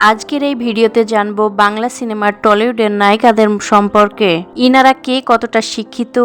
আজকের এই ভিডিওতে জানব বাংলা সিনেমার টলিউডের নায়িকাদের সম্পর্কে। ইনারা কে কতটা শিক্ষিত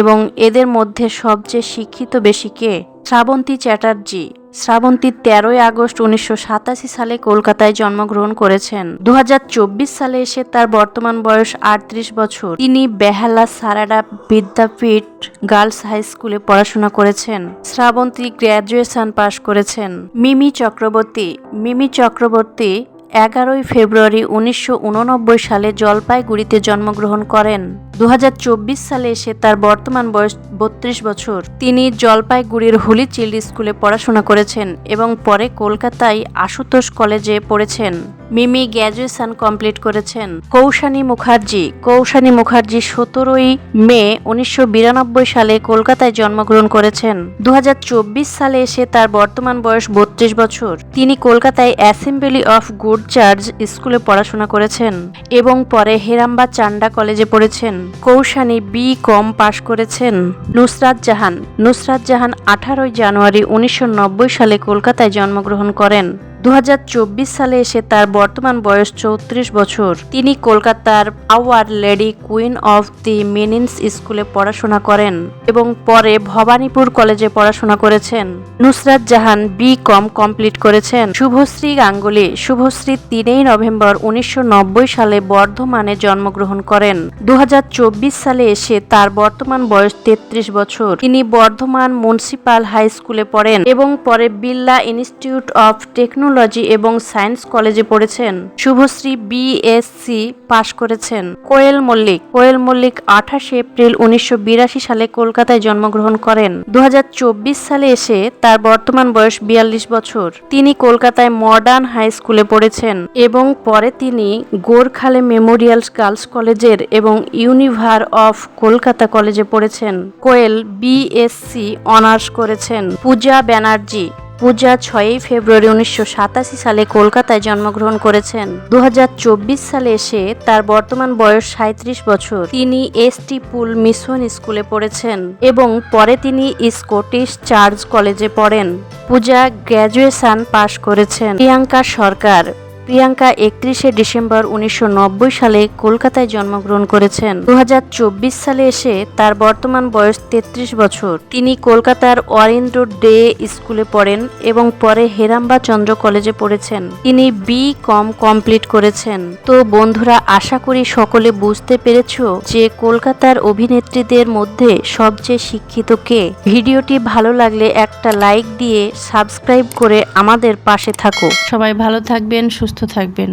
এবং এদের মধ্যে সবচেয়ে শিক্ষিত বেশি কে? শ্রাবন্তী চ্যাটার্জি। শ্রাবন্তী তেরোই আগস্ট উনিশশো সাতাশি সালে কলকাতায় জন্মগ্রহণ করেছেন। দু হাজার চব্বিশ সালে এসে তার বর্তমান বয়স আটত্রিশ বছর। তিনি বেহালা সারাডা বিদ্যাপীঠ গার্লস হাই স্কুলে পড়াশোনা করেছেন। শ্রাবন্তী গ্র্যাজুয়েশন পাশ করেছেন। মিমি চক্রবর্তী। মিমি চক্রবর্তী এগারোই ফেব্রুয়ারি উনিশশো উননব্বই সালে জলপাইগুড়িতে জন্মগ্রহণ করেন। দু হাজার চব্বিশ সালে এসে তার বর্তমান বয়স বত্রিশ বছর। তিনি জলপাইগুড়ির হুলি চিল্ড স্কুলে পড়াশোনা করেছেন এবং পরে কলকাতায় আশুতোষ কলেজে পড়েছেন। মিমি গ্র্যাজুয়েশন কমপ্লিট করেছেন। কৌশানী মুখার্জি কৌশানী মুখার্জি সতেরোই মে উনিশশো বিরানব্বই সালে কলকাতায় জন্মগ্রহণ করেছেন। দু হাজার চব্বিশ সালে এসে তার বর্তমান বয়স বত্রিশ বছর। তিনি কলকাতায় অ্যাসেম্বলি অফ গুড চার্চ স্কুলে পড়াশোনা করেছেন এবং পরে হেরাম্বা চান্ডা কলেজে পড়েছেন। কৌশানি বি কম পাশ করেছেন নুসরাত জাহান। নুসরাত জাহান আঠারোই জানুয়ারি উনিশশো নব্বই সালে কলকাতায় জন্মগ্রহণ করেন। দু হাজার চব্বিশ সালে এসে তার বর্তমান বয়স চৌত্রিশ বছর। তিনি কলকাতার our lady queen of the missions স্কুলে পড়াশোনা করেন এবং পরে ভবানীপুর কলেজে পড়াশোনা করেছেন। Nusrat Jahan B Com complete করেছেন। শুভশ্রী গাঙ্গুলি, শুভশ্রী তিনই নভেম্বর উনিশশো নব্বই সালে বর্ধমানে জন্মগ্রহণ করেন। দু হাজার চব্বিশ সালে এসে তার বর্তমান বয়স তেত্রিশ বছর। তিনি বর্ধমান মুন্সিপাল হাই স্কুলে পড়েন এবং পরে বিল্লা ইনস্টিটিউট অফ টেকনোলজি এবং সায়েন্স কলেজে পড়েছেন। শুভশ্রী বিএসসি পাশ করেছেন। কোয়েল মল্লিক। কোয়েল মল্লিক আঠাশে এপ্রিল উনিশশো বিরাশি সালে কলকাতায় জন্মগ্রহণ করেন। দু হাজার চব্বিশ সালে এসে তার বর্তমান বয়স বিয়াল্লিশ বছর। তিনি কলকাতায় মডার্ন হাই স্কুলে পড়েছেন এবং পরে তিনি গোরখালে মেমোরিয়াল গার্লস কলেজের এবং ইউনিভার অফ কলকাতা কলেজে পড়েছেন। কোয়েল বিএসসি অনার্স করেছেন। পূজা ব্যানার্জি। পূজা ছয়ই ফেব্রুয়ারি উনিশশো সাতাশি সালে কলকাতায় জন্মগ্রহণ করেছেন। দু হাজার চব্বিশ সালে এসে তার বর্তমান বয়স সাঁত্রিশ বছর। তিনি এস টি পুল মিশন স্কুলে পড়েছেন এবং পরে তিনি স্কটিশ চার্চ কলেজে পড়েন। পূজা গ্র্যাজুয়েশন পাশ করেছেন। প্রিয়াঙ্কা সরকার প্রিয়াঙ্কা একত্রিশে ডিসেম্বর উনিশশো নব্বই সালে কলকাতায় জন্মগ্রহণ করেছেন। দু হাজার চব্বিশ সালে এসে তার বর্তমান বয়স তেত্রিশ বছর। তিনি কলকাতার অরিন্দ্র ডে স্কুলে পড়েন এবং পরে হেরাম্বা চন্দ্র কলেজে পড়েছেন। তিনি বি কম কমপ্লিট করেছেন। তো বন্ধুরা, আশা করি সকলে বুঝতে পেরেছ যে কলকাতার অভিনেত্রীদের মধ্যে সবচেয়ে শিক্ষিত কে। ভিডিওটি ভালো লাগলে একটা লাইক দিয়ে সাবস্ক্রাইব করে আমাদের পাশে থাকো। সবাই ভালো থাকবেন সুস্থ থাকবেন।